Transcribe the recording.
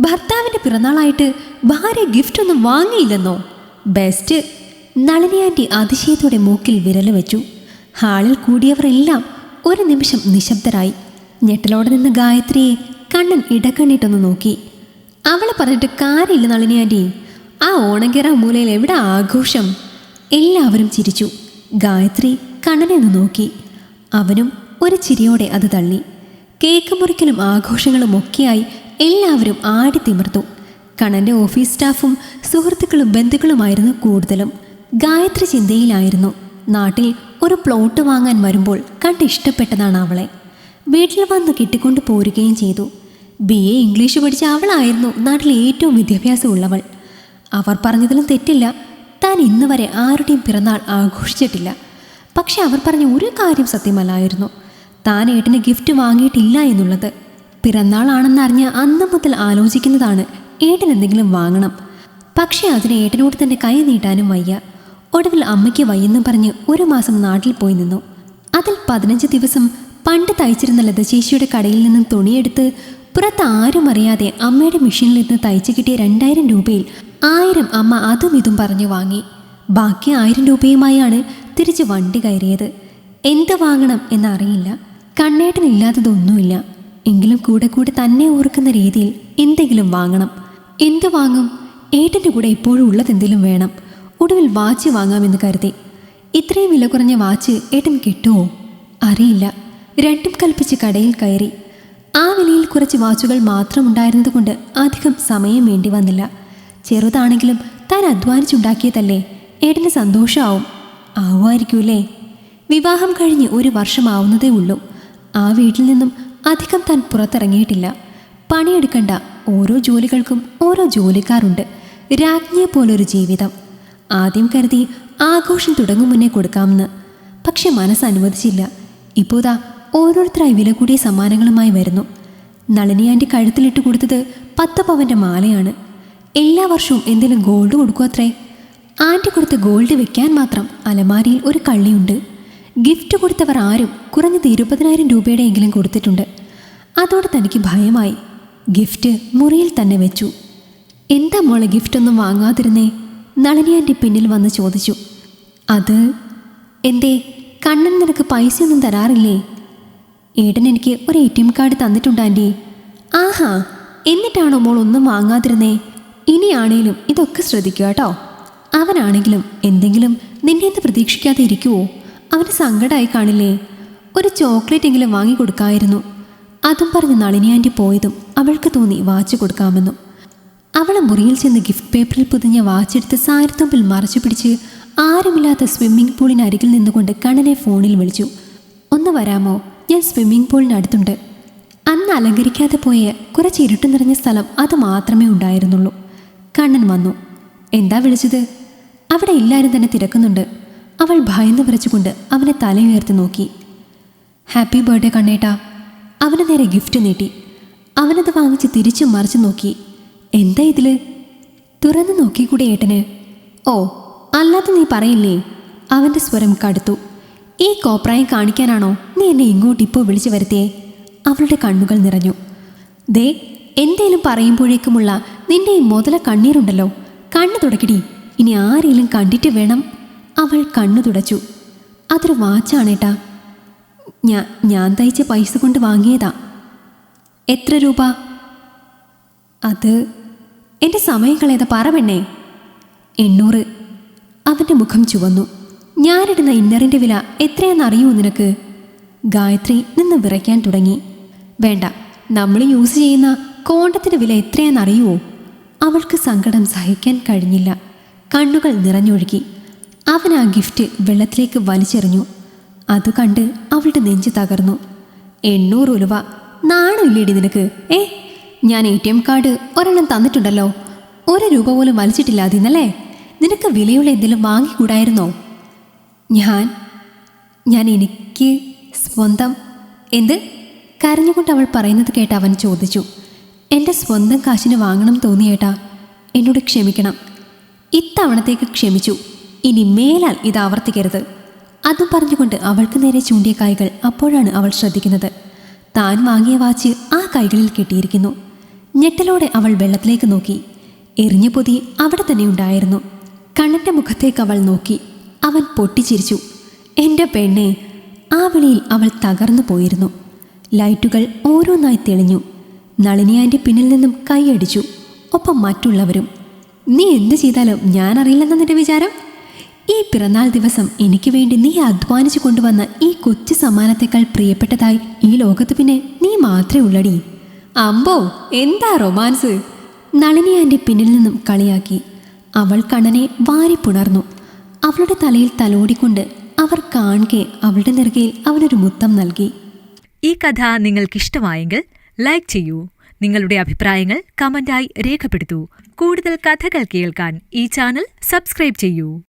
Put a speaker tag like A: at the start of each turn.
A: ഭർത്താവിന്റെ പിറന്നാളായിട്ട് ഭാര്യ ഗിഫ്റ്റ് ഒന്നും വാങ്ങിയില്ലെന്നോ? ബെസ്റ്റ് നളിനി ആന്റി അതിശയത്തോടെ മൂക്കിൽ വിരൽ വെച്ചു. ഹാളിൽ കൂടിയവരെല്ലാം ഒരു നിമിഷം നിശബ്ദരായി. ഞെട്ടലോടെ നിന്ന് ഗായത്രിയെ കണ്ണൻ ഇടക്കണ്ണിട്ടൊന്ന് നോക്കി. അവളെ പറഞ്ഞിട്ട് കാര്യമില്ല നളിനി ആന്റി ആ ഓണങ്കിറ മൂലയിൽ എവിടെ ആഘോഷം? എല്ലാവരും ചിരിച്ചു. ഗായത്രി കണ്ണനെ ഒന്ന് നോക്കി. അവനും ഒരു ചിരിയോടെ അത് തള്ളി. കേക്ക് മുറിക്കലും ആഘോഷങ്ങളും ഒക്കെയായി എല്ലാവരും ആടി ആടിത്തിമിർത്തു കണ്ണന്റെ ഓഫീസ് സ്റ്റാഫും സുഹൃത്തുക്കളും ബന്ധുക്കളുമായിരുന്നു കൂടുതലും. ഗായത്രി ചിന്തയിലായിരുന്നു. നാട്ടിൽ ഒരു പ്ലോട്ട് വാങ്ങാൻ വരുമ്പോൾ കണ്ട് ഇഷ്ടപ്പെട്ടതാണ് അവളെ. വീട്ടിൽ വന്ന് കിട്ടിക്കൊണ്ട് പോരുകയും ചെയ്തു. ബി എ ഇംഗ്ലീഷ് പഠിച്ച അവളായിരുന്നു നാട്ടിലെ ഏറ്റവും വിദ്യാഭ്യാസമുള്ളവൾ. അവർ പറഞ്ഞതിലും തെറ്റില്ല. താൻ ഇന്ന് വരെ ആരുടെയും പിറന്നാൾ ആഘോഷിച്ചിട്ടില്ല. പക്ഷെ അവർ പറഞ്ഞ ഒരു കാര്യം സത്യമല്ലായിരുന്നു. താൻ ഏട്ടന് ഗിഫ്റ്റ് വാങ്ങിയിട്ടില്ല എന്നുള്ളത്. പിറന്നാളാണെന്നറിഞ്ഞ് അന്ന് മുതൽ ആലോചിക്കുന്നതാണ് ഏട്ടൻ എന്തെങ്കിലും വാങ്ങണം. പക്ഷെ അതിന് ഏട്ടനോട് തന്നെ കൈ നീട്ടാനും വയ്യ. ഒടുവിൽ അമ്മയ്ക്ക് വയ്യെന്ന് പറഞ്ഞ് ഒരു മാസം നാട്ടിൽ പോയി നിന്നു. അതിൽ പതിനഞ്ച് ദിവസം പണ്ട് തയ്ച്ചിരുന്ന ലതശേഷിയുടെ കടയിൽ നിന്നും തുണിയെടുത്ത് പുറത്ത് ആരും അറിയാതെ അമ്മയുടെ മെഷീനിൽ നിന്ന് തയ്ച്ചു കിട്ടിയ രണ്ടായിരം രൂപയിൽ ആയിരം അമ്മ അതും ഇതും പറഞ്ഞു വാങ്ങി. ബാക്കി ആയിരം രൂപയുമായാണ് തിരിച്ച് വണ്ടി കയറിയത്. എന്ത് വാങ്ങണം എന്നറിയില്ല. കണ്ണേട്ടനില്ലാത്തതൊന്നുമില്ല. എങ്കിലും കൂടെ കൂടെ തന്നെ ഓർക്കുന്ന രീതിയിൽ എന്തെങ്കിലും വാങ്ങണം. എന്ത് വാങ്ങും? ഏട്ടന്റെ കൂടെ എപ്പോഴും ഉള്ളതെന്തെങ്കിലും വേണം. ഒടുവിൽ വാച്ച് വാങ്ങാമെന്ന് കരുതി. ഇത്രയും വില കുറഞ്ഞ വാച്ച് ഏട്ടൻ കിട്ടുമോ അറിയില്ല. രണ്ടും കൽപ്പിച്ച് കടയിൽ കയറി. ആ വിലയിൽ കുറച്ച് വാച്ചുകൾ മാത്രം ഉണ്ടായിരുന്നതുകൊണ്ട് അധികം സമയം വേണ്ടി വന്നില്ല. ചെറുതാണെങ്കിലും താൻ അധ്വാനിച്ചുണ്ടാക്കിയതല്ലേ? ഏട്ടന് സന്തോഷമാവും ആവുമായിരിക്കൂലേ വിവാഹം കഴിഞ്ഞ് ഒരു വർഷമാവുന്നതേ ഉള്ളൂ. ആ വീട്ടിൽ നിന്നും അധികം താൻ പുറത്തിറങ്ങിയിട്ടില്ല. പണിയെടുക്കേണ്ട. ഓരോ ജോലികൾക്കും ഓരോ ജോലിക്കാരുണ്ട്. രാജ്ഞിയെ പോലൊരു ജീവിതം. ആദ്യം കരുതി ആഘോഷം തുടങ്ങും മുന്നേ കൊടുക്കാമെന്ന്. പക്ഷെ മനസ്സ് അനുവദിച്ചില്ല. ഇപ്പോതാ ഓരോരുത്തരായി വില കൂടിയ സമ്മാനങ്ങളുമായി വരുന്നു. നളിനി ആന്റെ കഴുത്തിലിട്ട് കൊടുത്തത് പത്ത് പവന്റെ മാലയാണ്. എല്ലാ വർഷവും എന്തെങ്കിലും ഗോൾഡ് കൊടുക്കുക അത്രേ ആന്റി കൊടുത്ത ഗോൾഡ് വെക്കാൻ മാത്രം അലമാരിയിൽ ഒരു കള്ളിയുണ്ട്. ഗിഫ്റ്റ് കൊടുത്തവർ ആരും കുറഞ്ഞത് ഇരുപതിനായിരം രൂപയുടെയെങ്കിലും കൊടുത്തിട്ടുണ്ട്. അതോടെ തനിക്ക് ഭയമായി. ഗിഫ്റ്റ് മുറിയിൽ തന്നെ വെച്ചു. എന്താ മോളെ ഗിഫ്റ്റൊന്നും വാങ്ങാതിരുന്നേ? നളിനി ആന്റി പിന്നിൽ വന്ന് ചോദിച്ചു. അത് എന്തേ കണ്ണൻ നിനക്ക് പൈസയൊന്നും തരാറില്ലേ? ഏട്ടൻ എനിക്ക് ഒരു എ ടി എം കാർഡ് തന്നിട്ടുണ്ട് ആന്റി. ആഹാ എന്നിട്ടാണോ മോൾ ഒന്നും വാങ്ങാതിരുന്നേ? ഇനിയാണേലും ഇതൊക്കെ ശ്രദ്ധിക്കുക കേട്ടോ. അവനാണെങ്കിലും എന്തെങ്കിലും നിന്നെ എന്ത് പ്രതീക്ഷിക്കാതെ ഇരിക്കുവോ? അവന് സങ്കടമായി കാണില്ലേ? ഒരു ചോക്ലേറ്റ് എങ്കിലും വാങ്ങി കൊടുക്കായിരുന്നു. അതും പറഞ്ഞ് നളിനി ആന്റി പോയതും അവൾക്ക് തോന്നി വാച്ച് കൊടുക്കാമെന്നും. അവളെ മുറിയിൽ ചെന്ന് ഗിഫ്റ്റ് പേപ്പറിൽ പൊതിഞ്ഞ വാച്ചെടുത്ത് സാരത്തുമ്പിൽ മറച്ചു പിടിച്ച് ആരുമില്ലാത്ത സ്വിമ്മിംഗ് പൂളിനരികിൽ നിന്നുകൊണ്ട് കണ്ണനെ ഫോണിൽ വിളിച്ചു. ഒന്ന് വരാമോ? ഞാൻ സ്വിമ്മിംഗ് പൂളിനടുത്തുണ്ട് അന്ന് അലങ്കരിക്കാതെ പോയ കുറച്ച് ഇരുട്ട് നിറഞ്ഞ സ്ഥലം അത് മാത്രമേ ഉണ്ടായിരുന്നുള്ളൂ. കണ്ണൻ വന്നു. എന്താ വിളിച്ചത്? അവിടെ എല്ലാവരും തന്നെ തിരക്കുന്നുണ്ട്. അവൾ ഭയന്ന് വിറച്ചുകൊണ്ട് അവനെ തലയുയർത്തി നോക്കി. ഹാപ്പി ബർത്ത്ഡേ കണ്ണേട്ടാ. അവന് നേരെ ഗിഫ്റ്റ് നീട്ടി. അവനത് വാങ്ങിച്ച് തിരിച്ചു മറിച്ചു നോക്കി. എന്താ ഇതിൽ? തുറന്നു നോക്കിക്കൂടെ ഏട്ടന്. ഓ അല്ലാതെ നീ പറയില്ലേ? അവന്റെ സ്വരം കടുത്തു. ഈ കോപ്രായം കാണിക്കാനാണോ നീ എന്നെ ഇങ്ങോട്ട് ഇപ്പോൾ വിളിച്ചു വരുത്തിയേ? അവളുടെ കണ്ണുകൾ നിറഞ്ഞു. ദേ എന്തേലും പറയുമ്പോഴേക്കുമുള്ള നിന്റെ ഈ മുതല കണ്ണീരുണ്ടല്ലോ. കണ്ണു തുടക്കിടി. ഇനി ആരെങ്കിലും കണ്ടിട്ട് വേണം. അവൾ കണ്ണു തുടച്ചു. അതൊരു വാച്ചാണേട്ടാ. ഞാ ഞാൻ തയ്ച്ച പൈസ കൊണ്ട് വാങ്ങിയതാ. എത്ര രൂപ? അത് എന്റെ സമയം കളയത പറ പെണ്ണേ. എണ്ണൂറ്. അവന്റെ മുഖം ചുവന്നു. ഞാനിടുന്ന ഇന്നറിന്റെ വില എത്രയാണെന്നറിയുമോ നിനക്ക്? ഗായത്രി നിന്ന് വിറയ്ക്കാൻ തുടങ്ങി. വേണ്ട നമ്മൾ യൂസ് ചെയ്യുന്ന കോണ്ടത്തിന്റെ വില എത്രയാണെന്നറിയുമോ അവൾക്ക് സങ്കടം സഹിക്കാൻ കഴിഞ്ഞില്ല. കണ്ണുകൾ നിറഞ്ഞൊഴുകി. അവൻ ആ ഗിഫ്റ്റ് വെള്ളത്തിലേക്ക് വലിച്ചെറിഞ്ഞു. അത് കണ്ട് അവളുടെ നെഞ്ച് തകർന്നു. എണ്ണൂറ് ഉലുവ. നാണമില്ലേടി നിനക്ക്? ഏ? ഞാൻ എ ടി എം കാർഡ് ഒരെണ്ണം തന്നിട്ടുണ്ടല്ലോ. ഒരു രൂപ പോലും വലിച്ചിട്ടില്ല അതിന്നല്ലേ നിനക്ക് വിലയുള്ള എന്തെങ്കിലും വാങ്ങിക്കൂടായിരുന്നോ? ഞാൻ ഞാൻ എനിക്ക് സ്വന്തം എന്ത്? കരഞ്ഞുകൊണ്ട് അവൾ പറയുന്നത് കേട്ട് അവൻ ചോദിച്ചു. എന്റെ സ്വന്തം കാശിന് വാങ്ങണം തോന്നിയേട്ടാ. എന്നോട് ക്ഷമിക്കണം. ഇത്തവണത്തേക്ക് ക്ഷമിച്ചു. ഇനി മേലാൽ ഇത് ആവർത്തിക്കരുത്. അതും പറഞ്ഞുകൊണ്ട് അവൾക്ക് നേരെ ചൂണ്ടിയ കൈകൾ അപ്പോഴാണ് അവൾ ശ്രദ്ധിക്കുന്നത്. താൻ വാങ്ങിയ വാച്ച് ആ കൈകളിൽ കെട്ടിയിരിക്കുന്നു. ഞെട്ടലോടെ അവൾ വെള്ളത്തിലേക്ക് നോക്കി. എറിഞ്ഞ പൊതി അവിടെ തന്നെ ഉണ്ടായിരുന്നു. കണ്ണന്റെ മുഖത്തേക്ക് അവൾ നോക്കി. അവൻ പൊട്ടിച്ചിരിച്ചു. എന്റെ പെണ്ണെ ആ വിളിയിൽ അവൾ തകർന്നു പോയിരുന്നു. ലൈറ്റുകൾ ഓരോന്നായി തെളിഞ്ഞു. നളിനിയാന്റെ പിന്നിൽ നിന്നും കൈയടിച്ചു. ഒപ്പം മറ്റുള്ളവരും നീ എന്ത് ചെയ്താലും ഞാനറിയില്ലെന്ന നിന്റെ വിചാരം? ഈ പിറന്നാൾ ദിവസം എനിക്ക് വേണ്ടി നീ അധ്വാനിച്ചു കൊണ്ടുവന്ന ഈ കൊച്ചു സമ്മാനത്തെക്കാൾ പ്രിയപ്പെട്ടതായി ഈ ലോകത്ത് പിന്നെ നീ മാത്രമേ ഉള്ളടി. അമ്പോ എന്താ റൊമാൻസ്? നളിനി എന്റെ പിന്നിൽ നിന്നും കളിയാക്കി. അവൾ കണ്ണനെ വാരി പുണർന്നു. അവളുടെ തലയിൽ തലോടിക്കൊണ്ട് അവർ കാണുക അവളുടെ നെറുകയിൽ അവനൊരു മുത്തം നൽകി.
B: ഈ കഥ നിങ്ങൾക്കിഷ്ടമായെങ്കിൽ ലൈക്ക് ചെയ്യൂ. നിങ്ങളുടെ അഭിപ്രായങ്ങൾ കമന്റായി രേഖപ്പെടുത്തൂ. കൂടുതൽ കഥകൾ കേൾക്കാൻ ഈ ചാനൽ സബ്സ്ക്രൈബ് ചെയ്യൂ.